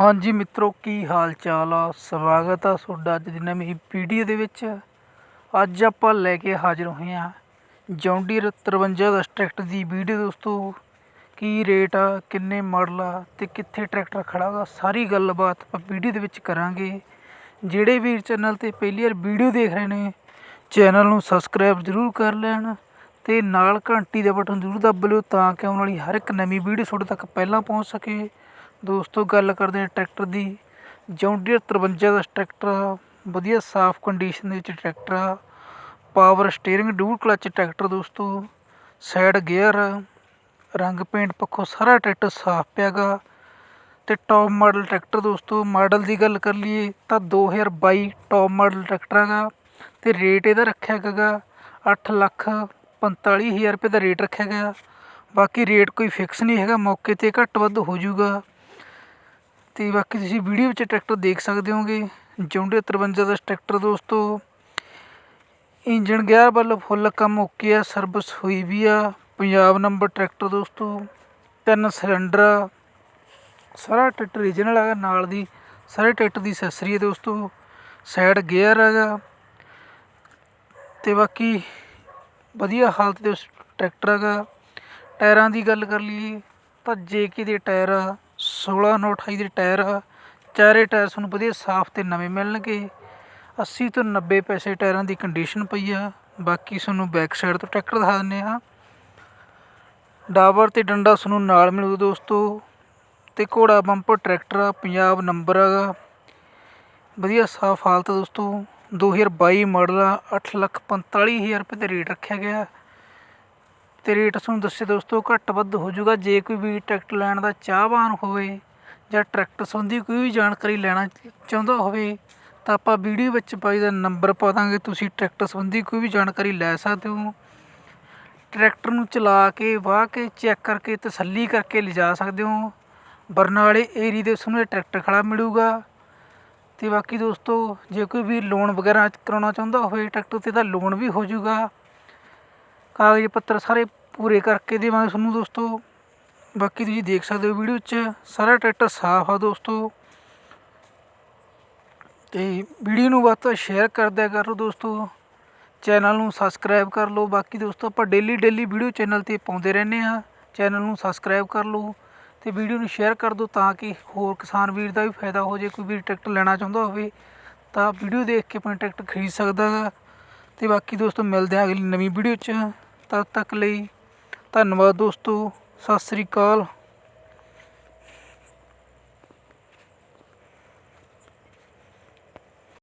ਹਾਂਜੀ ਮਿੱਤਰੋ, ਕੀ ਹਾਲ ਚਾਲ ਆ? ਸਵਾਗਤ ਆ ਤੁਹਾਡਾ ਅੱਜ ਦੀ ਨਵੀਂ ਵੀਡੀਓ ਦੇ ਵਿੱਚ। ਅੱਜ ਆਪਾਂ ਲੈ ਕੇ ਹਾਜ਼ਰ ਹੋਏ ਆ ਜੌਂਡੀਰ 53 ਦਾ ਟਰੈਕਟਰ ਦੀ ਵੀਡੀਓ ਦੋਸਤੋ। ਕੀ ਰੇਟ ਆ, ਕਿੰਨੇ ਮਾਡਲ ਆ ਤੇ ਕਿੱਥੇ ਟਰੈਕਟਰ ਖੜਾ ਵਾ, ਸਾਰੀ ਗੱਲਬਾਤ ਆਪਾਂ ਵੀਡੀਓ ਦੇ ਵਿੱਚ ਕਰਾਂਗੇ। ਜਿਹੜੇ ਵੀਰ ਚੈਨਲ ਤੇ ਪਹਿਲੀ ਵਾਰ ਵੀਡੀਓ ਦੇਖ ਰਹੇ ਨੇ, ਚੈਨਲ ਨੂੰ ਸਬਸਕ੍ਰਾਈਬ ਜ਼ਰੂਰ ਕਰ ਲੈਣ ਤੇ ਨਾਲ ਘੰਟੀ ਦਾ ਬਟਨ ਜ਼ਰੂਰ ਦੱਬ ਲਿਓ ਤਾਂ ਕਿ ਆਉਣ ਵਾਲੀ ਹਰ ਇੱਕ ਨਵੀਂ ਵੀਡੀਓ ਤੁਹਾਡੇ ਤੱਕ ਪਹਿਲਾਂ ਪਹੁੰਚ ਸਕੇ। ਦੋਸਤੋ, ਗੱਲ ਕਰਦੇ ਹਾਂ ਟਰੈਕਟਰ ਦੀ। ਜੌਂਡੀਅਰ 53 ਦਾ ਟਰੈਕਟਰ ਆ। ਵਧੀਆ ਸਾਫ਼ ਕੰਡੀਸ਼ਨ ਦੇ ਵਿੱਚ ਟਰੈਕਟਰ ਆ। Power steering dual clutch tractor ਦੋਸਤੋ। ਸਾਈਡ ਗੇਅਰ ਰੰਗ ਪੇਂਟ ਪੱਖੋਂ ਸਾਰਾ ਟਰੈਕਟਰ ਸਾਫ਼ ਪਿਆਗਾ। ਤੇ ਟੌਪ ਮਾਡਲ ਟਰੈਕਟਰ ਦੋਸਤੋ ਮਾਡਲ ਦੀ ਗੱਲ ਕਰ ਲਈਏ ਤਾਂ 2022 ਟੌਪ ਮਾਡਲ ਟਰੈਕਟਰ ਹੈਗਾ। ਤੇ ਰੇਟ ਇਹਦਾ ਰੱਖਿਆ ਹੈਗਾ 8 ਲੱਖ 45000 ਰੁਪਏ ਦਾ ਰੇਟ ਰੱਖਿਆ ਗਿਆ ਬਾਕੀ ਰੇਟ ਕੋਈ ਫਿਕਸ ਨਹੀਂ ਹੈਗਾ, ਮੌਕੇ ਤੇ ਘੱਟ ਵੱਧ ਹੋ ਜਾਊਗਾ ਅਤੇ ਬਾਕੀ ਤੁਸੀਂ ਵੀਡੀਓ ਵਿੱਚ ਟਰੈਕਟਰ ਦੇਖ ਸਕਦੇ ਹੋਗੇ। ਜੌਂਡੇ 53 ਦਾ ਟਰੈਕਟਰ ਦੋਸਤੋ। ਇੰਜਨ ਗੇਅਰ ਵੱਲ ਫੁੱਲ ਕੰਮ ਓਕੇ ਆ, ਸਰਵਿਸ ਹੋਈ ਵੀ ਆ। ਪੰਜਾਬ ਨੰਬਰ ਟਰੈਕਟਰ ਦੋਸਤੋ। ਤਿੰਨ ਸਿਲੰਡਰ ਆ। ਸਾਰਾ ਟਰੈਕਟਰ ਰੀਜਨਲ ਹੈਗਾ, ਨਾਲ ਦੀ ਸਾਰੇ ਟਰੈਕਟਰ ਦੀ ਅਸੈਸਰੀ ਹੈ ਦੋਸਤੋ। ਸਾਈਡ ਗੇਅਰ ਹੈਗਾ। ਤੇ ਬਾਕੀ ਵਧੀਆ ਹਾਲਤ ਦੇ ਉਸ ਟਰੈਕਟਰ ਹੈਗਾ। ਟਾਇਰਾਂ ਦੀ ਗੱਲ ਕਰ ਲਈਏ ਤਾਂ ਜੇਕੇ ਦੇ ਟਾਇਰ ਸੋਲ੍ਹਾਂ ਨੌ 28 ਦੇ ਟਾਇਰ ਆ। ਚਾਰੇ ਟਾਇਰ ਤੁਹਾਨੂੰ ਵਧੀਆ ਸਾਫ਼ ਅਤੇ ਨਵੇਂ ਮਿਲਣਗੇ। 80 ਤੋਂ 90 ਪੈਸੇ ਟਾਇਰਾਂ ਦੀ ਕੰਡੀਸ਼ਨ ਪਈ ਆ। ਬਾਕੀ ਤੁਹਾਨੂੰ ਬੈਕ ਸਾਈਡ ਤੋਂ ਟਰੈਕਟਰ ਦਿਖਾ ਦਿੰਦੇ ਹਾਂ। ਡਾਬਰ ਅਤੇ ਡੰਡਾ ਤੁਹਾਨੂੰ ਨਾਲ ਮਿਲੂ ਦੋਸਤੋ। ਅਤੇ ਘੋੜਾ ਬੰਪਰ ਟਰੈਕਟਰ ਆ, ਪੰਜਾਬ ਨੰਬਰ ਹੈਗਾ ਵਧੀਆ ਸਾਫ਼ ਹਾਲਤ ਦੋਸਤੋ। 2022 ਮਾਡਲ ਆ। 845000 ਰੁਪਏ ਦਾ ਰੇਟ ਰੱਖਿਆ ਗਿਆ। ਅਤੇ ਰੇਟ ਤੁਹਾਨੂੰ ਦੱਸਿਆ ਦੋਸਤੋ, ਘੱਟ ਵੱਧ ਹੋ ਜਾਊਗਾ। ਜੇ ਕੋਈ ਵੀ ਟਰੈਕਟਰ ਲੈਣ ਦਾ ਚਾਹਵਾਨ ਹੋਵੇ ਜਾਂ ਟਰੈਕਟਰ ਸੰਬੰਧੀ ਕੋਈ ਵੀ ਜਾਣਕਾਰੀ ਲੈਣਾ ਚਾਹੁੰਦਾ ਹੋਵੇ, ਤਾਂ ਆਪਾਂ ਵੀਡੀਓ ਵਿੱਚ ਬਾਈ ਦਾ ਨੰਬਰ ਪਾ ਦਾਂਗੇ। ਤੁਸੀਂ ਟਰੈਕਟਰ ਸੰਬੰਧੀ ਕੋਈ ਵੀ ਜਾਣਕਾਰੀ ਲੈ ਸਕਦੇ ਹੋ। ਟਰੈਕਟਰ ਨੂੰ ਚਲਾ ਕੇ, ਵਾਹ ਕੇ, ਚੈੱਕ ਕਰਕੇ ਤਸੱਲੀ ਕਰਕੇ ਲਿਜਾ ਸਕਦੇ ਹੋ। ਬਰਨਾਲੇ ਏਰੀਏ ਦੇ ਤੁਹਾਨੂੰ ਇਹ ਟਰੈਕਟਰ ਖੜਾ ਮਿਲੂਗਾ। ਤੇ ਬਾਕੀ ਦੋਸਤੋ, ਜੇ ਕੋਈ ਵੀ ਲੋਨ ਵਗੈਰਾ ਕਰਾਉਣਾ ਚਾਹੁੰਦਾ ਹੋਵੇ ਟਰੈਕਟਰ ਤੇ, ਤਾਂ ਲੋਨ ਵੀ ਹੋ ਜਾਊਗਾ। ਕਾਗਜ਼ ਪੱਤਰ ਸਾਰੇ ਪੂਰੇ ਕਰਕੇ ਦੇਵਾਂਗੇ ਤੁਹਾਨੂੰ ਦੋਸਤੋ। ਬਾਕੀ ਤੁਸੀਂ ਦੇਖ ਸਕਦੇ ਹੋ ਵੀਡੀਓ 'ਚ ਸਾਰਾ ਟਰੈਕਟਰ ਸਾਫ਼ ਆ ਦੋਸਤੋ। ਤੇ ਵੀਡੀਓ ਨੂੰ ਵੱਧ ਤੋਂ ਸ਼ੇਅਰ ਕਰਦਿਆ ਕਰੋ ਦੋਸਤੋ। ਚੈਨਲ ਨੂੰ ਸਬਸਕ੍ਰਾਈਬ ਕਰ ਲਓ। ਬਾਕੀ ਦੋਸਤੋ, ਆਪਾਂ ਡੇਲੀ ਡੇਲੀ ਵੀਡੀਓ ਚੈਨਲ ਤੇ ਪਾਉਂਦੇ ਰਹਿੰਦੇ ਆ ਚੈਨਲ ਨੂੰ ਸਬਸਕ੍ਰਾਈਬ ਕਰ ਲਓ ਤੇ ਵੀਡੀਓ ਨੂੰ ਸ਼ੇਅਰ ਕਰ ਦਿਓ ਤਾਂ ਕਿ ਹੋਰ ਕਿਸਾਨ ਵੀਰ ਦਾ ਵੀ ਫਾਇਦਾ ਹੋ ਜੇ, ਕੋਈ ਵੀ ਟਰੈਕਟਰ ਲੈਣਾ ਚਾਹੁੰਦਾ ਹੋਵੇ ਤਾਂ ਵੀਡੀਓ ਦੇਖ ਕੇ ਆਪਣਾ ਟਰੈਕਟਰ ਖਰੀਦ ਸਕਦਾ ਗਾ। ਤੇ ਬਾਕੀ ਦੋਸਤੋ, ਮਿਲਦੇ ਆ ਅਗਲੀ ਨਵੀਂ ਵੀਡੀਓ 'ਚ। ਤਦ ਤੱਕ ਲਈ ਧੰਨਵਾਦ ਦੋਸਤੋ ਸਤਿ ਸ੍ਰੀ ਅਕਾਲ।